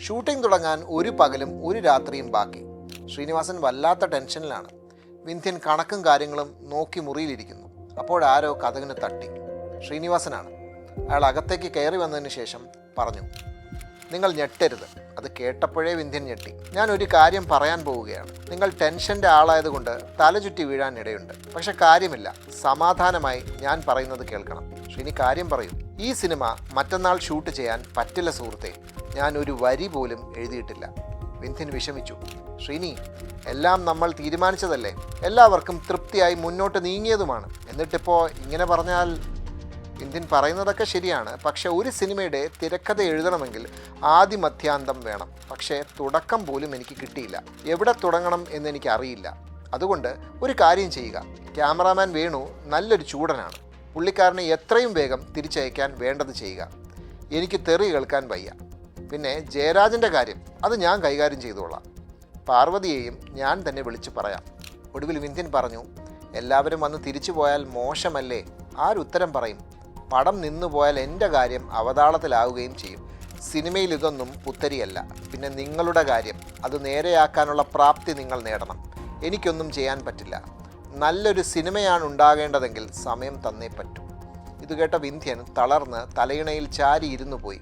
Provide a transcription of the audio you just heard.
Shooting തുടങ്ങാൻ ഒരു പകലും ഒരു രാത്രിയും ബാക്കി. ശ്രീനിവാസൻ വല്ലാത്ത ടെൻഷനിലാണ്. വിന്ധ്യൻ കണക്കും കാര്യങ്ങളും നോക്കി മുറിയിലിരിക്കുന്നു. അപ്പോഴാരോ കഥകിന് തട്ടി. ശ്രീനിവാസനാണ്. അയാൾ അകത്തേക്ക് കയറി വന്നതിന് ശേഷം പറഞ്ഞു നിങ്ങൾ ഞെട്ടരുത്. അത് കേട്ടപ്പോഴേ വിന്ധ്യൻ ഞെട്ടി. ഞാൻ ഒരു കാര്യം പറയാൻ പോവുകയാണ്. നിങ്ങൾ ടെൻഷന്റെ ആളായതുകൊണ്ട് തലചുറ്റി വീഴാൻ ഇടയുണ്ട്. പക്ഷെ കാര്യമില്ല. സമാധാനമായി ഞാൻ പറയുന്നത് കേൾക്കണം. ശ്രീനി കാര്യം പറയൂ. ഈ സിനിമ മറ്റന്നാൾ ഷൂട്ട് ചെയ്യാൻ പറ്റില്ല സുഹൃത്തെ. ഞാൻ ഒരു വരി പോലും എഴുതിയിട്ടില്ല. വിന്ധ്യൻ വിഷമിച്ചു. ശ്രീനി എല്ലാം നമ്മൾ തീരുമാനിച്ചതല്ലേ? എല്ലാവർക്കും തൃപ്തിയായി മുന്നോട്ട് നീങ്ങിയതുമാണ്. എന്നിട്ടിപ്പോൾ ഇങ്ങനെ പറഞ്ഞാൽ ഇന്ത്യൻ പറയുന്നതൊക്കെ ശരിയാണ്. പക്ഷേ ഒരു സിനിമയുടെ തിരക്കഥ എഴുതണമെങ്കിൽ ആദ്യ മധ്യാന്തം വേണം. പക്ഷേ തുടക്കം പോലും എനിക്ക് കിട്ടിയില്ല. എവിടെ തുടങ്ങണം എന്ന് എനിക്കറിയില്ല. അതുകൊണ്ട് ഒരു കാര്യം ചെയ്യുക. ക്യാമറാമാൻ വേണു നല്ലൊരു ചൂടനാണ്. പുള്ളിക്കാരനെ എത്രയും വേഗം തിരിച്ചയക്കാൻ വേണ്ടത് ചെയ്യുക. എനിക്ക് തെറി കേൾക്കാൻ വയ്യ. പിന്നെ ജയരാജന്റെ കാര്യം അത് ഞാൻ കൈകാര്യം ചെയ്തോളാം. പാർവതിയെയും ഞാൻ തന്നെ വിളിച്ചു പറയാം. ഒടുവിൽ വിന്ധ്യൻ പറഞ്ഞു എല്ലാവരും വന്ന് തിരിച്ചു പോയാൽ മോശമല്ലേ? ആരുത്തരം പറയും? പടം നിന്നു പോയാൽ എന്റെ കാര്യം അവതാളത്തിലാവുകയും ചെയ്യും. സിനിമയിൽ ഇതൊന്നും പുത്തരിയല്ല. പിന്നെ നിങ്ങളുടെ കാര്യം അത് നേരെയാക്കാനുള്ള പ്രാപ്തി നിങ്ങൾ നേടണം. എനിക്കൊന്നും ചെയ്യാൻ പറ്റില്ല. നല്ലൊരു സിനിമയാണ് ഉണ്ടാകേണ്ടതെങ്കിൽ സമയം തന്നേ പറ്റൂ. ഇത് കേട്ട വിന്ധ്യൻ തളർന്ന് തലയിണയിൽ ചാരി ഇരുന്നു പോയി